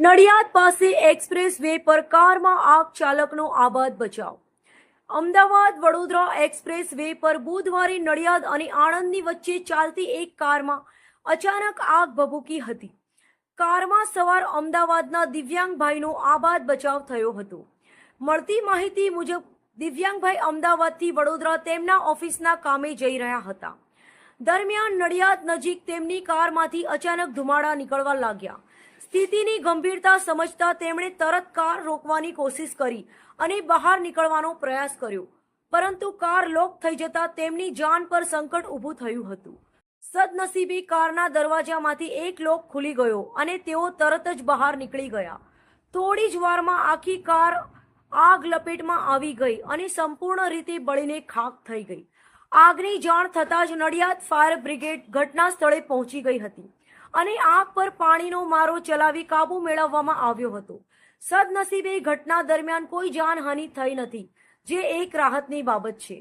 નડિયાદ પાસે express way પર કારમાં આગ ચાલકનો આબાદ બચાવ. અમદાવાદ વડોદરા એક્સપ્રેસ વે પર બુધવારે નડિયાદ અને આણંદની વચ્ચે ચાલતી એક કારમાં અચાનક આગ ભભૂકી હતી. કારમાં સવાર અમદાવાદના દિવ્યાંગભાઈનો આબાદ બચાવ થયો હતો. મળતી માહિતી મુજબ, દિવ્યાંગભાઈ અમદાવાદથી વડોદરા તેમના ઓફિસના કામે જઈ રહ્યા હતા. દરમિયાન નડિયાદ નજીક તેમની કારમાંથી અચાનક ધુમાડા નીકળવા લાગ્યા. સ્થિતિની ગંભીરતા સમજતા તેમણે તરત કાર રોકવાની કોશિશ કરી અને બહાર નીકળવાનો પ્રયાસ કર્યો. પરંતુ કાર લોક થઈ જતા તેમની જાન પર સંકટ ઊભું થયું હતું. સદનસીબે કારના દરવાજામાંથી એક લોક ખુલી ગયો અને તેઓ તરત જ બહાર નીકળી ગયા. થોડી જ વારમાં આખી કાર આગ લપેટમાં આવી ગઈ અને સંપૂર્ણ રીતે બળીને ખાક થઈ ગઈ. આગની જાણ થતાં જ નડિયાદ ફાયર બ્રિગેડ ઘટના સ્થળે પહોંચી ગઈ હતી. અને આગ પર પાણીનો મારો ચલાવી કાબુ મેળવવામાં આવ્યો હતો. સદનસીબે ઘટના દરમિયાન કોઈ જાનહાનિ થઈ નથી, જે એક રાહતની બાબત છે.